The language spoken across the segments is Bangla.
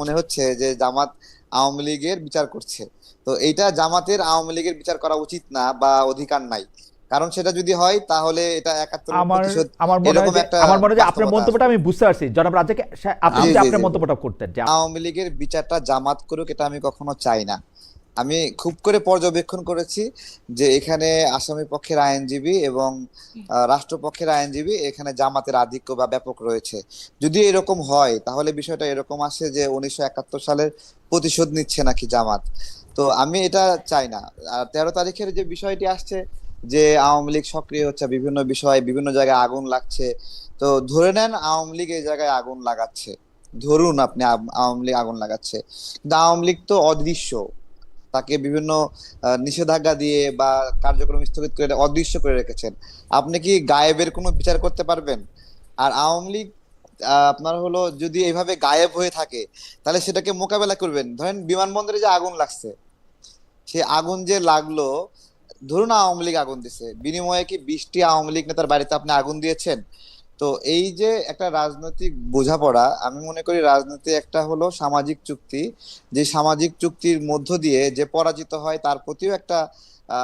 মনে হচ্ছে যে জামাত আওয়ামী লীগের বিচার করছে। তো এইটা জামাতের আওয়ামী লীগের বিচার করা উচিত না বা অধিকার নাই। কারণ সেটা যদি হয় তাহলে এটা একাত্তর আমার আমার মনে হয় একটা আমার মনে হয় আপনার মন্তব্যটা আমি বুঝতে পারছি। জনাব রাজ্জাক আপনি যদি আপনার মন্তব্যটা করতেন আওয়ামী লীগের বিচারটা জামাত করুক এটা আমি কখনো চাই না। আমি খুব করে পর্যবেক্ষণ করেছি যে এখানে আসামি পক্ষের আইনজীবী এবং রাষ্ট্রপক্ষের আইনজীবী এখানে জামাতের আধিক্য বা ব্যাপক রয়েছে। যদি এরকম হয় তাহলে বিষয়টা এরকম আসে যে উনিশশো একাত্তর সালের প্রতিশোধ নিচ্ছে নাকি জামাত। তো আমি এটা চাই না। আর তেরো তারিখের যে বিষয়টি আসছে যে আওয়ামী লীগ সক্রিয় হচ্ছে বিভিন্ন বিষয়ে বিভিন্ন জায়গায় আগুন লাগছে তো ধরে নেন আওয়ামী লীগ এই জায়গায় আগুন লাগাচ্ছে। ধরুন আপনি আওয়ামী লীগ আগুন লাগাচ্ছে। কিন্তু আওয়ামী লীগ তো অদৃশ্য। তাকে বিভিন্ন নিষেধাজ্ঞা দিয়ে বা কার্যক্রম স্থগিত করে অদৃশ্য করে রেখেছেন। আপনি কি গায়েবের কোনো বিচার করতে পারবেন? আর আওয়ামী লীগ আপনার হলো যদি এইভাবে গায়েব হয়ে থাকে, তাহলে সেটাকে মোকাবেলা করবেন। ধরেন বিমানবন্দরে যে আগুন লাগছে, সে আগুন যে লাগল, ধরুন আওয়ামী লীগ আগুন দিছে, বিনিময়ে কি বিশটি আওয়ামী লীগ নেতার বাড়িতে আপনি আগুন দিয়েছেন? তো এই যে একটা রাজনৈতিক বোঝাপড়া আমি মনে করি রাজনীতি একটা হলো সামাজিক চুক্তি। যে সামাজিক চুক্তির মধ্য দিয়ে যে পরাজিত হয় তার প্রতিও একটা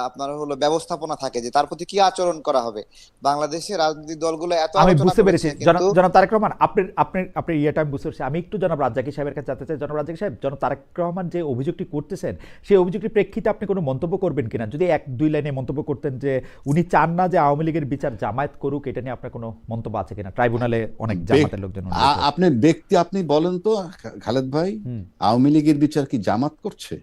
আপনার হলো ব্যবস্থাপনা থাকে যে তার প্রতি কি আচরণ করা হবে। বাংলাদেশে রাজনৈতিক দলগুলো এত আমি বুঝতে পেরেছি। জনাব তারেক রহমান আপনার আপনার আপনার ইয়েটা আমি বুঝতে পারছি। আমি একটু জনাব রাজ্জাকি সাহেবের কাছে জানতে চাই। জনাব রাজ্জাকি সাহেব জনাব তারেক রহমান যে অভিযোগটি করতেছেন সেই অভিযোগটির প্রেক্ষিতে আপনি কোনো মন্তব্য করবেন কিনা? যদি এক দুই লাইনে মন্তব্য করতেন যে উনি চান না যে আওয়ামী লীগের বিচার জামায়াত করুক এটা নিয়ে আপনার কোনো মন্তব্য আছে কিনা? ট্রাইব্যুনালে অনেক জামাতের লোকজন। আপনি ব্যক্তি আপনি বলেন তো খালেদ ভাই আওয়ামী লীগের বিচার কি জামাত করছে?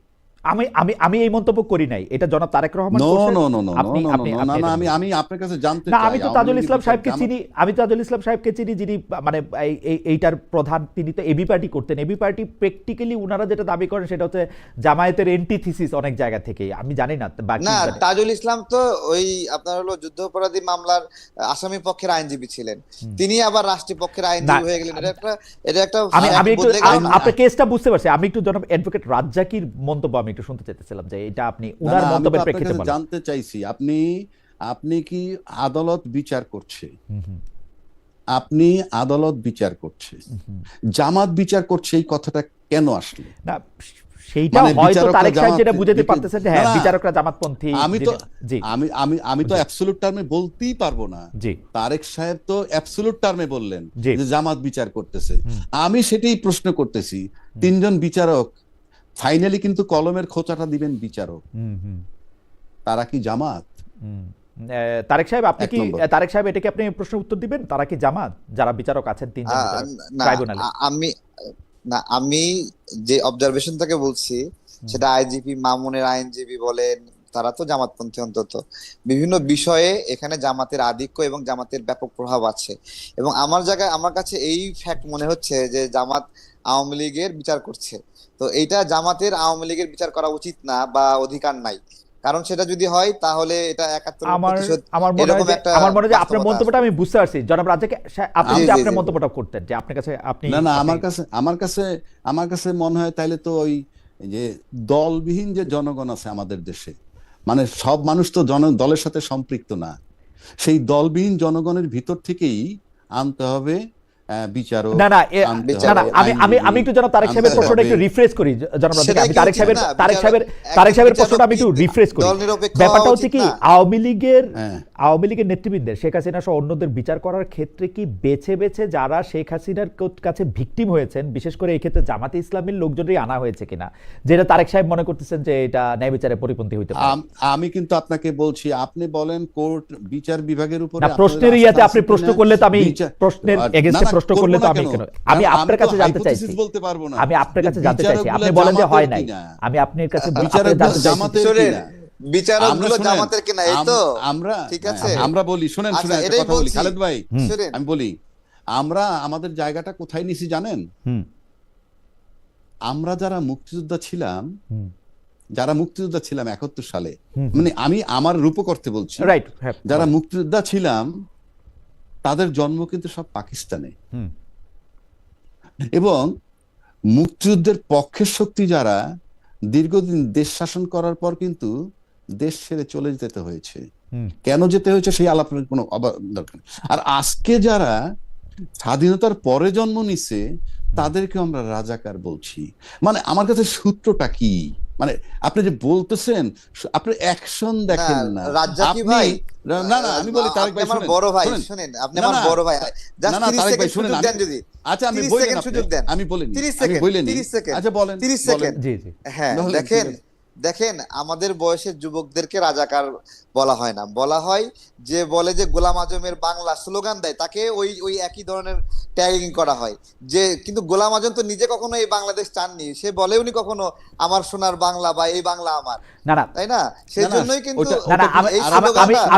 আমি আমি আমি এই মন্তব্য করি নাই। এটা জনাব তারেক রহমান নো করছেন। নো নো নো আপনি আপনি না না আমি। আমি আপনার কাছে জানতে চাই। আমি তো তাজুল ইসলাম সাহেবকে চিনি আমি তাজুল ইসলাম সাহেবকে চিনি যিনি মানে এই- এই- এইটার প্রধান তিনি তো এবি পার্টি করতেন। এবি পার্টি প্র্যাকটিক্যালি উনারা যেটা দাবি করেন সেটা হচ্ছে জামায়াতের এন্টিথিসিস অনেক জায়গা থেকে। আমি জানি না বাকি না তাজুল ইসলাম তো ওই আপনার হলো যুদ্ধাপরাধী মামলার আসামি পক্ষের আইনজীবী ছিলেন। তিনি আবার রাষ্ট্রীয় পক্ষের আইনজীবী হয়ে গেলেন। এটা একটা এটা একটা আমি আমি একটু? আপনার কেসটা বুঝতে পারছি। আমি একটু জনাব অ্যাডভোকেট রাজ্জাকির মন্তব্য আমি একটু শুনতে চাইতেছিলাম যে এটা আপনি উনার মন্তব্যের প্রেক্ষিতে জানতে চাইছি আপনি আপনি কি আদালত বিচার করছে? আপনি আদালত বিচার করছে। জামাত বিচার করছে এই কথাটা কেন আসলো? না সেইটা মানে হয়তো তারেক সাহেব যেটা বুঝাতে পারতেছেন যে হ্যাঁ বিচারকরা জামাতপন্থী আমি তো জি। আমি আমি আমি তো অ্যাবসলিউট টার্মে বলতেই পারব না। জি। তারেক সাহেব তো অ্যাবসলিউট টার্মে বললেন যে জামাত বিচার করতেছে। আমি সেটাই প্রশ্ন করতেছি। তিনজন বিচারক ফাইনালি কিন্তু কলমের খোঁচাটা দিবেন বিচারক। তারা কি জামাত? হুম। তারেক সাহেব আপনি কি তারেক সাহেব এটাকে আপনি প্রশ্ন উত্তর দিবেন? তারা কি জামাত? যারা বিচারক আছেন তিনজন ট্রাইব্যুনালে আমি না আমি যে অবজারভেশন থেকে বলছি সেটা আইজিপি মামুনের আইনজীবী বলেন তারা তো জামাতপন্থী অন্তত। বিভিন্ন বিষয়ে এখানে জামাতের আধিক্য এবং জামাতের ব্যাপক প্রভাব আছে। এবং আমার জায়গায় আমার কাছে এই ফ্যাক্ট মনে হচ্ছে যে জামাত আওয়ামী লীগের বিচার করছে। তো এইটা জামাতের আওয়ামী লীগের বিচার করা উচিত না বা অধিকার নাই। কারণ সেটা যদি হয় তাহলে এটা একাত্তর আমার আমার মনে হয় আমার মনে হয় যে আপনার মন্তব্যটা আমি বুঝতে পারছি। জনাব রাজ্জাক আপনি যদি আপনার মন্তব্যটা করতেন যে আপনার কাছে আপনি না না আমার কাছে আমার কাছে আমার কাছে মনে হয় তাইলে তো ওই যে দলবিহীন যে জনগণ আছে আমাদের দেশে মানে সব মানুষ তো জন দলের সাথে সম্পৃক্ত না। সেই দলবিহীন জনগণের ভিতর থেকেই আনতে হবে বিচারক না না না না আমি আমি আমি একটু জনাব তারেক সাহেবের প্রশ্নটা একটু রিফ্রেশ করি জনাব আমি তারেক সাহেবের তারেক সাহেবের তারেক সাহেবের প্রশ্নটা আমি একটু রিফ্রেশ করি। ব্যাপারটা হচ্ছে কি আওয়ামী লীগের। আওয়ামী লীগের নেতৃবৃন্দের শেখ হাসিনা সহ অন্যদের বিচার করার ক্ষেত্রে কি বেছে বেছে যারা শেখ হাসিনার কাছে ভিকটিম হয়েছেন বিশেষ করে এই ক্ষেত্রে জামাতে ইসলামের লোকজনই আনা হয়েছে কিনা? যেটা তারেক সাহেব মনে করতেছেন যে এটা ন্যায় বিচারে পরিপন্থী হইতে পারে। আমি কিন্তু আপনাকে বলছি আপনি বলেন কোর্ট বিচার বিভাগের উপরে প্রশ্নের ইয়াতে আপনি প্রশ্ন করলে তো আমি প্রশ্নের প্রশ্ন করলে তো আমি কেন? আমি আপনার কাছে জানতে চাইছি। বলতে পারব না। আমি আপনার কাছে জানতে চাইছি। আপনি বলেন যে হয় নাই। আমি আপনার কাছে আপনার জানতে চাইছি। জামাতের কিনা। বিচারক আমরা গুলো শুনেন, জামাতের কিনা এই তো। আমরা ঠিক আছে। আমরা বলি শুনেন শুনেন কথা বলি। খালেদ ভাই আমি বলি আমরা আমাদের জায়গাটা কোথায় নিছি জানেন? হুম। আমরা যারা মুক্তিযোদ্ধা ছিলাম যারা মুক্তিযোদ্ধা ছিলাম একাত্তর সালে মানে আমি আমার রূপ করতে বলছি রাইট হ্যাঁ। যারা মুক্তিযোদ্ধা ছিলাম তাদের জন্ম কিন্তু সব পাকিস্তানে। এবং মুক্তিযুদ্ধের পক্ষের শক্তি যারা দীর্ঘদিন দেশ শাসন করার পর কিন্তু দেশ ছেড়ে চলে যেতে হয়েছে। কেন যেতে হয়েছে সেই আলাপের কোনো দরকার। আর আজকে যারা স্বাধীনতার পরে জন্ম নিছে তাদেরকে আমরা রাজাকার বলছি। মানে আমার কাছে সূত্রটা কি? মানে আপনি যে বলতেছেন আপনি অ্যাকশন দেখেন না রাজ্জাকি ভাই না না আমি বলি তারেক ভাই আমার শুনেন, বড় ভাই শুনেন। আপনি আমার বড় ভাই জাস্ট না, না, 30 তারেক ভাই, সেকেন্ড শুনেন, দেন যদি আচ্ছা আমি 30 না সেকেন্ড সুযোগ দেন। আমি বলিনি 30 আমি সেকেন্ড, বলিনি 30 সেকেন্ড। আচ্ছা বলেন 30 বলেন। সেকেন্ড। জি জি হ্যাঁ দেখেন। দেখেন আমাদের বয়সের যুবকদেরকে রাজাকার বলা হয় না। বলা হয় যে বলে যে গোলাম আজমের বাংলা স্লোগান দেয় তাকে ওই ওই একই ধরনের ট্যাগিং করা হয়। যে কিন্তু গোলাম আজম তো নিজে কখনো এই বাংলাদেশ চাননি। সে বলে উনি কখনো আমার সোনার বাংলা বা এই বাংলা আমার। না না। তাই না? সেই জন্যই কিন্তু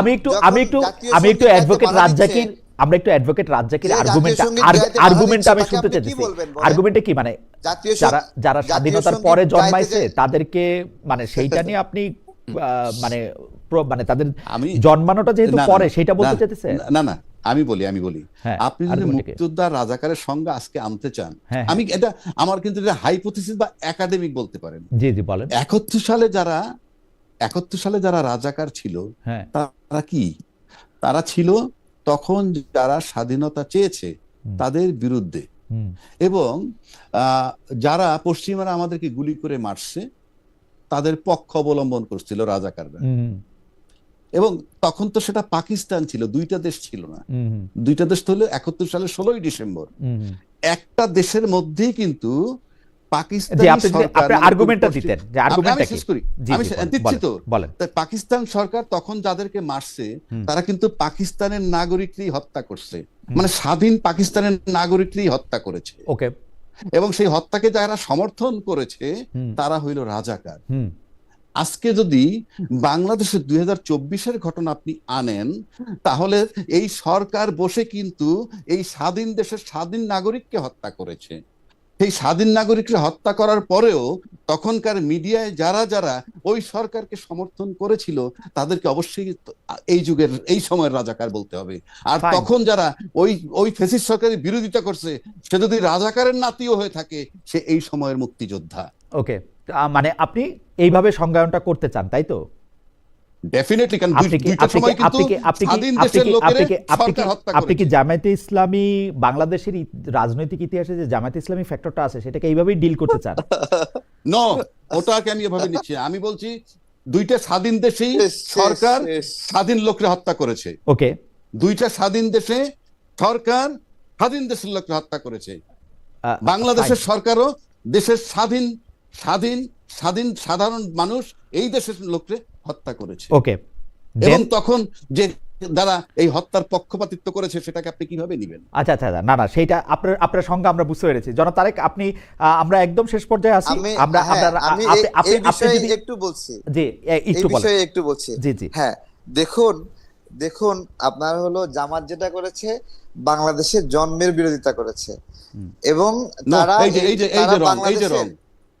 আমি একটু আমি একটু আমি একটু অ্যাডভোকেট রাজ্জাকির আমরা একটু অ্যাডভোকেট রাজ্জাকির বাধা আর্গুমেন্টটা আমি শুনতে তাকে আপনি কি? মানে যারা যারা স্বাধীনতার পরে জন্মাইছে তাদেরকে মানে সেইটা নিয়ে আপনি আহ, মানে মানে তাদের আমি- জন্মানোটা যেহেতু না, না, পরে সেটা বলতে চাইতেছে? না না আমি বলি আমি বলি। হ্যাঁ, আপনি যদি মুক্তিযোদ্ধা রাজাকারের সঙ্গে আজকে আনতে চান হ্যাঁ, আমি এটা আমার কিন্তু এটা হাইপোথিসিস বা একাডেমিক বলতে পারেন। জি জি বলেন। একাত্তর সালে যারা একাত্তর সালে যারা রাজাকার ছিল হ্যাঁ। তারা কি? তারা ছিল তখন যারা স্বাধীনতা চেয়েছে তাদের বিরুদ্ধে। এবং যারা পশ্চিমারা আমাদেরকে গুলি করে মারছে তাদের পক্ষ অবলম্বন করছিল রাজাকাররা। এবং তখন তো সেটা পাকিস্তান ছিল দুইটা দেশ ছিল না। দুইটা দেশ তো হলো একাত্তর সালের ষোলোই ডিসেম্বর। একটা দেশের মধ্যেই কিন্তু পাকিস্তান সরকার তখন যাদেরকে মারছে তারা কিন্তু পাকিস্তানের নাগরিকরাই হত্যা করছে। মানে স্বাধীন পাকিস্তানের নাগরিকরাই হত্যা করেছে। ওকে। এবং সেই হত্যাকে যারা সমর্থন করেছে তারা হইল রাজাকার। আজকে যদি বাংলাদেশের দুই হাজার চব্বিশের ঘটনা আপনি আনেন তাহলে এই সরকার বসে কিন্তু এই স্বাধীন দেশের স্বাধীন নাগরিককে হত্যা করেছে। সেই স্বাধীন নাগরিককে হত্যা করার পরেও তখনকার মিডিয়ায় যারা যারা ওই সরকারকে সমর্থন করেছিল তাদেরকে অবশ্যই এই যুগের এই সময়ের রাজাকার বলতে হবে। আর তখন যারা ওই ওই ফেসিস সরকারের বিরোধিতা করছে সে যদি রাজাকারের নাতিও হয়ে থাকে সে এই সময়ের মুক্তিযোদ্ধা। ওকে মানে আপনি এইভাবে সংজ্ঞায়নটা করতে চান তাই তো? ডেফিনেটলি কারণ দুইটা সময় কিন্তু আপনি কি আপনি কি স্বাধীন আপনি দেশের কি লোকেরা আপনি কি আপনি কি সরকার হত্যা আপনি কি জামায়াতে ইসলামী বাংলাদেশের রাজনৈতিক ইতিহাসে যে জামায়াতে ইসলামী ফ্যাক্টরটা আছে সেটাকে এইভাবেই ডিল করতে চান? নো ওটাকে আমি এভাবে নিচ্ছি আমি বলছি দুইটা স্বাধীন দেশেই সরকার স্বাধীন লোককে হত্যা করেছে। ওকে দুইটা স্বাধীন দেশে সরকার স্বাধীন দেশের লোককে হত্যা করেছে। আহ, বাংলাদেশের. সরকারও দেশের স্বাধীন স্বাধীন স্বাধীন সাধারণ মানুষ এই দেশের লোককে হত্যা করেছে। ওকে এবং তখন যে দ্বারা এই হত্যার পক্ষপাতিত্ব করেছে সেটাকে আপনি কীভাবে নেবেন? আচ্ছা আচ্ছা আচ্ছা, না না সেটা আপনার আপনার সঙ্গে আমরা বুঝতে পেরেছি। জন তারেক আপনি আমরা একদম শেষ পর্যায়ে আছি। আমি আমরা হ্যাঁ, আপনি আপনি আপনি বিষয়ে যদি একটু বলছি। জি একটু বিষয়ে একটু বলছি। জি জি। হ্যাঁ দেখুন দেখুন আপনার হলো জামাত যেটা করেছে বাংলাদেশের জন্মের বিরোধিতা করেছে। এবং তারা এই যে- এই যে- এই যে রং, এই যে রং।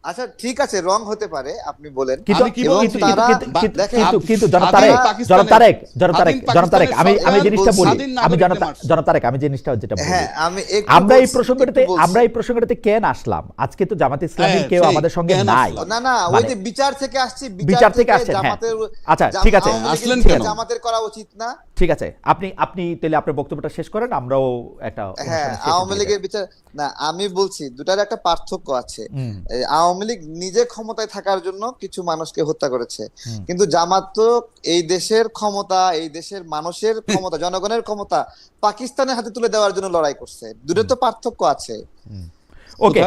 আচ্ছা ঠিক আছে রং হতে পারে আপনি বলেন কিন্তু আমি কি কিন্তু- বলছি? কিন্তু- কিন্তু- তারা- কিন্তু- দেখেন, কিন্তু কিন্তু জন স্বাধীন তারেক জন পাকিস্তানের- তারেক জন তারেক স্বাধীন জন তারেক আমি আমি জিনিসটা বলি আমি জন নাগরিককে মারছে। জন তারেক আমি জিনিসটা যেটা বলি হ্যাঁ আমি আমরা এই প্রসঙ্গটাতে আমরা এই প্রসঙ্গটাতে কেন আসলাম আজকে তো জামাত ইসলামীর হ্যাঁ, কেউ আমাদের সঙ্গে নাই না না ওই মানে- যে বিচার থেকে আসছি বিচার থেকে আসছেন, হ্যাঁ। জামাতের আচ্ছা, ঠিক আছে। আসলেন কেন? জামাতের করা উচিত না ঠিক আছে আপনি আপনি তাহলে আপনার বক্তব্যটা শেষ করেন আমরাও একটা হ্যাঁ আওয়ামী লীগের বিচার না আমি বলছি দুটার একটা পার্থক্য আছে। আওয়ামী লীগ নিজে ক্ষমতায় থাকার জন্য কিছু মানুষকে হত্যা করেছে। কিন্তু জামাত তো এই দেশের ক্ষমতা এই দেশের মানুষের ক্ষমতা জনগণের ক্ষমতা পাকিস্তানের হাতে তুলে দেওয়ার জন্য লড়াই করছে। দুটো তো পার্থক্য আছে। ওকে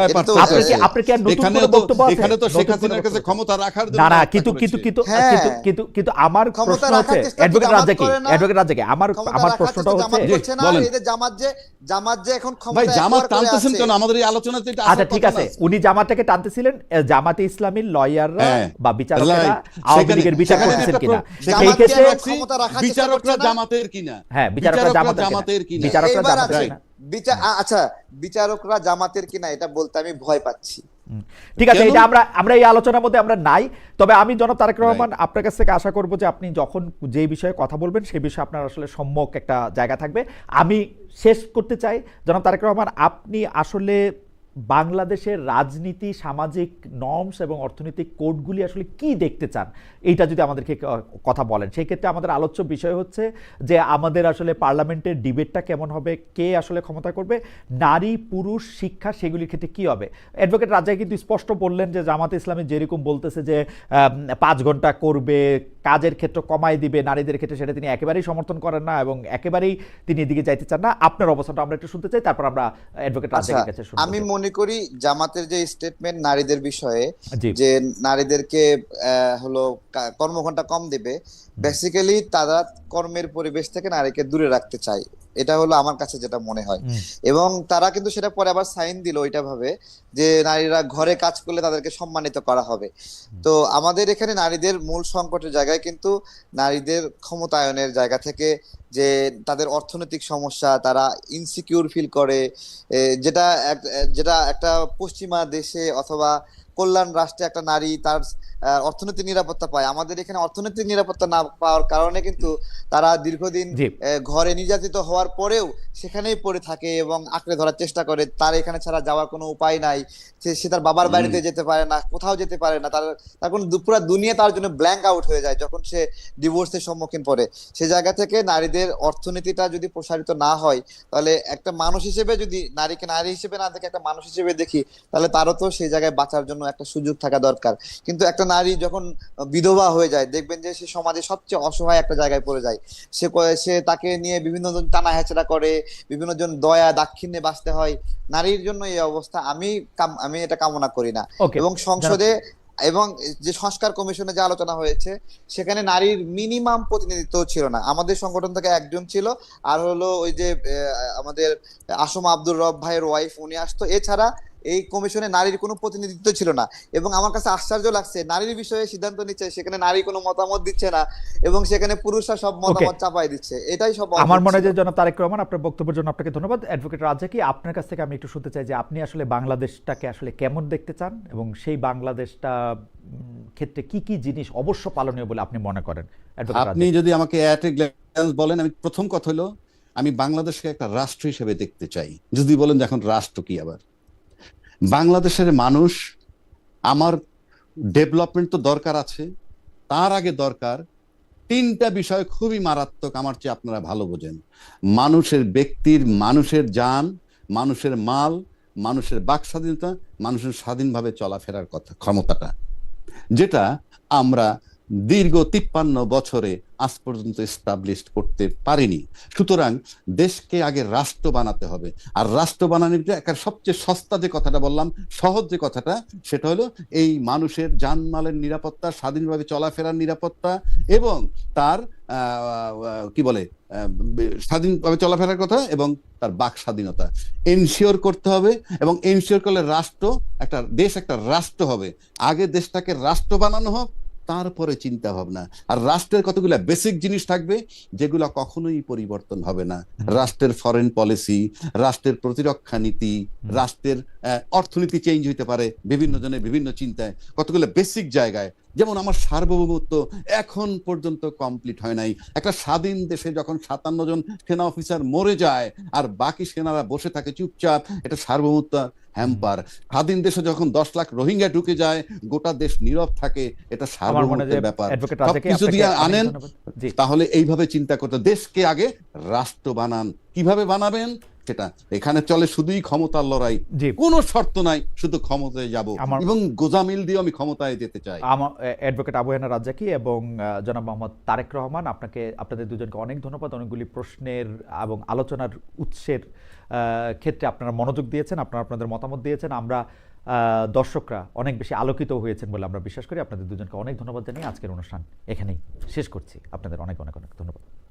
আপনি কি আপনি কি আর নতুন কোনো বক্তব্য আছে? এখানে তো শেখ হাসিনার কাছে ক্ষমতা রাখার জন্য না কিন্তু কিন্তু কিন্তু হ্যাঁ। কিন্তু কিন্তু কিন্তু আমার প্রশ্ন হচ্ছে অ্যাডভোকেট অ্যাডভোকেট আমার আমার প্রশ্নটা হচ্ছে বলেন। জামাত যে জামাত যে এখন ভাই জামাত টানতেছেন কেন? আমাদের এই আলোচনাতে এটা আচ্ছা ঠিক আছে। উনি জামাতটাকে টানতেছিলেন জামাতে ইসলামীর লয়াররা হ্যাঁ, বা বিচারকেরা. আওয়ামী লীগের বিচার করতেছেন কিনা। সেই ক্ষেত্রে ক্ষমতা বিচারকরা জামাতের কিনা। হ্যাঁ বিচারকরা জামাতের কিনা। বিচারকরা জামাতের কিনা। বিচার আচ্ছা বিচারকরা জামাতের কিনা এটা বলতে আমি ভয় পাচ্ছি। ঠিক আছে এটা আমরা আমরা এই আলোচনার মধ্যে আমরা নাই তবে আমি জনাব তারেক রহমান আপনার কাছ থেকে আশা করব যে আপনি যখন যে বিষয়ে কথা বলবেন সেই বিষয়ে আপনার আসলে সম্যক একটা জায়গা থাকবে। আমি শেষ করতে চাই জনাব তারেক রহমান আপনি আসলে বাংলাদেশের রাজনীতি সামাজিক নর্মস এবং অর্থনৈতিক কোডগুলি আসলে কি দেখতে চান? এইটা যদি আমাদেরকে কথা বলেন। সেই ক্ষেত্রে আমাদের আলোচ্য বিষয় হচ্ছে যে আমাদের আসলে পার্লামেন্টের ডিবেটটা কেমন হবে কে আসলে ক্ষমতা করবে নারী পুরুষ শিক্ষা সেগুলির ক্ষেত্রে কি হবে? অ্যাডভোকেট রাজা কিন্তু স্পষ্ট বললেন যে জামাতে ইসলামী যেরকম বলতেছে যে পাঁচ ঘণ্টা করবে কাজের ক্ষেত্র কমাই দিবে নারীদের ক্ষেত্রে সেটা তিনি একেবারেই সমর্থন করেন না এবং একেবারেই তিনি এদিকে যাইতে চান না। আপনার অবস্থানটা আমরা একটু শুনতে চাই তারপর আমরা অ্যাডভোকেট আচ্ছা রাজাকের কাছে শুনব আমি মনে করি জামাতের যে স্টেটমেন্ট নারীদের বিষয়ে যে নারীদেরকে আহ, হলো কর্মঘন্টা কম দেবে বেসিক্যালি তারা কর্মের পরিবেশ থেকে নারীকে দূরে রাখতে চায়। এটা হলো আমার কাছে যেটা মনে হয়। এবং তারা কিন্তু সেটা পরে আবার সাইন দিল ওইটা ভাবে যে নারীরা ঘরে কাজ করলে তাদেরকে সম্মানিত করা হবে। তো আমাদের এখানে নারীদের মূল সংকটের জায়গায় কিন্তু নারীদের ক্ষমতায়নের জায়গা থেকে যে তাদের অর্থনৈতিক সমস্যা তারা ইনসিকিউর ফিল করে যেটা যেটা একটা পশ্চিমা দেশে অথবা কল্যাণ রাষ্ট্রে একটা নারী তার অর্থনৈতিক নিরাপত্তা পায়। আমাদের এখানে অর্থনৈতিক নিরাপত্তা না পাওয়ার কারণে কিন্তু তারা দীর্ঘদিন ঘরে নির্যাতিত হওয়ার পরেও সেখানেই পড়ে থাকে এবং আঁকড়ে ধরার চেষ্টা করে। তার এখানে ছাড়া যাওয়ার কোনো উপায় নাই। সে তার বাবার বাড়িতে যেতে পারে না কোথাও যেতে পারে না। তার তার কোনো দুপুরা দুনিয়া তার জন্য ব্ল্যাঙ্ক আউট হয়ে যায় যখন সে ডিভোর্সের সম্মুখীন পড়ে। সে জায়গা থেকে নারীদের অর্থনীতিটা যদি প্রসারিত না হয় তাহলে একটা মানুষ হিসেবে যদি নারীকে নারী হিসেবে না দেখে একটা মানুষ হিসেবে দেখি তাহলে তারও তো সেই জায়গায় বাঁচার জন্য একটা সুযোগ থাকা দরকার। কিন্তু একটা নারী যখন বিধবা হয়ে যায় দেখবেন যে সে সমাজে সবচেয়ে অসহায় একটা জায়গায় পড়ে যায়। সে সে তাকে নিয়ে বিভিন্ন জন টানা হেঁচড়া করে বিভিন্ন জন দয়া দাক্ষিণ্যে বাঁচতে হয়। নারীর জন্য এই অবস্থা আমি আমি এটা কামনা করি না। এবং সংসদে এবং যে সংস্কার কমিশনে যে আলোচনা হয়েছে সেখানে নারীর মিনিমাম প্রতিনিধিত্ব ছিল না। আমাদের সংগঠন থেকে একজন ছিল আর হলো ওই যে আমাদের আসম আব্দুর রব ভাইয়ের ওয়াইফ উনি আসতো। এছাড়া এই কমিশনে নারীর কোনো প্রতিনিধিত্ব ছিল না। এবং আমার কাছে আশ্চর্য লাগছে নারীর বিষয়ে সিদ্ধান্ত নিচ্ছে সেখানে নারী কোনো মতামত দিচ্ছে না এবং সেখানে পুরুষরা সব মতামত চাপাই দিচ্ছে। এটাই সব আমার মনে হয় যে জনাব তারেক রহমান আপনার বক্তব্যের জন্য আপনাকে ধন্যবাদ। অ্যাডভোকেট রাজা কি আপনার কাছ থেকে আমি একটু শুনতে চাই যে আপনি আসলে বাংলাদেশটাকে আসলে কেমন দেখতে চান এবং সেই বাংলাদেশটা ক্ষেত্রে কি কি জিনিস অবশ্য পালনীয় বলে আপনি মনে করেন? আপনি যদি আমাকে অ্যাট এ গ্ল্যান্স বলেন আমি প্রথম কথা হলো আমি বাংলাদেশকে একটা রাষ্ট্র হিসেবে দেখতে চাই। যদি বলেন যে এখন রাষ্ট্র কি আবার? বাংলাদেশের মানুষ, আমার ডেভেলপমেন্ট তো দরকার আছে, তার আগে দরকার, তিনটা বিষয় খুবই মারাত্মক, আমার চেয়ে আপনারা ভালো বোঝেন। মানুষের ব্যক্তির, মানুষের যান, মানুষের মাল, মানুষের বাক স্বাধীনতা মানুষের স্বাধীনভাবে চলাফেরার কথা, ক্ষমতাটা। যেটা আমরা দীর্ঘ তিপ্পান্ন বছরে আজ পর্যন্ত এস্টাবলিশ করতে পারেনি। সুতরাং দেশকে আগে রাষ্ট্র বানাতে হবে। আর রাষ্ট্র বানানোর একটা সবচেয়ে সস্তা যে কথাটা বললাম, সহজ যে কথাটা, সেটা হলো এই মানুষের জানমালের নিরাপত্তা, স্বাধীনভাবে চলাফেরার নিরাপত্তা এবং তার কি বলে স্বাধীনভাবে চলাফেরার কথা এবং তার বাক স্বাধীনতা। এনশিওর করতে হবে এবং এনশিওর করলে রাষ্ট্র একটা, দেশ একটা রাষ্ট্র হবে। আগে দেশটাকে রাষ্ট্র বানানো হোক তারপরে চিন্তা ভাবনা আর রাষ্ট্রের কতগুলো বেসিক জিনিস থাকবে, যেগুলো কখনোই পরিবর্তন হবে না। রাষ্ট্রের ফরেন পলিসি রাষ্ট্রের প্রতিরক্ষা নীতি, রাষ্ট্রের অর্থনীতি চেঞ্জ হইতে পারে, বিভিন্ন জনের বিভিন্ন চিন্তায়। কতগুলো বেসিক জায়গায় যেমন আমার সার্বভৌমত্ব এখন পর্যন্ত কমপ্লিট হয় নাই। একটা স্বাধীন দেশে যখন সাতান্ন জন সেনা অফিসার মরে যায় আর বাকি সেনারা বসে থাকে চুপচাপ এটা সার্বভৌমত্ব হ্যাম্পার স্বাধীন দেশে যখন দশ লাখ রোহিঙ্গা ঢুকে যায় গোটা দেশ নীরব থাকে এটা সার্বভৌমত্বের ব্যাপার। সবকিছু দিয়ে আনেন তাহলে এইভাবে চিন্তা করতে দেশকে আগে রাষ্ট্র বানান। কীভাবে বানাবেন? সেটা। এখানে চলে শুধুই ক্ষমতার লড়াই। কোনো শর্ত নাই শুধু ক্ষমতায় যাব। এবং গোজামিল দিয়ে আমি ক্ষমতায় যেতে চাই। আমার অ্যাডভোকেট আবু হেনা রাজ্জাকি এবং জনাব মোহাম্মদ তারেক রহমান আপনাকে আপনাদের দুজনকে অনেক ধন্যবাদ। অনেকগুলি প্রশ্নের এবং আলোচনার উৎসের ক্ষেত্রে আপনারা মনোযোগ দিয়েছেন আপনারা আপনাদের মতামত দিয়েছেন। আমরা আহ, দর্শকরা অনেক বেশি আলোকিত হয়েছেন বলে আমরা বিশ্বাস করি। আপনাদের দুজনকে অনেক ধন্যবাদ জানিয়ে আজকের অনুষ্ঠান এখানেই শেষ করছি। আপনাদের অনেক অনেক অনেক ধন্যবাদ।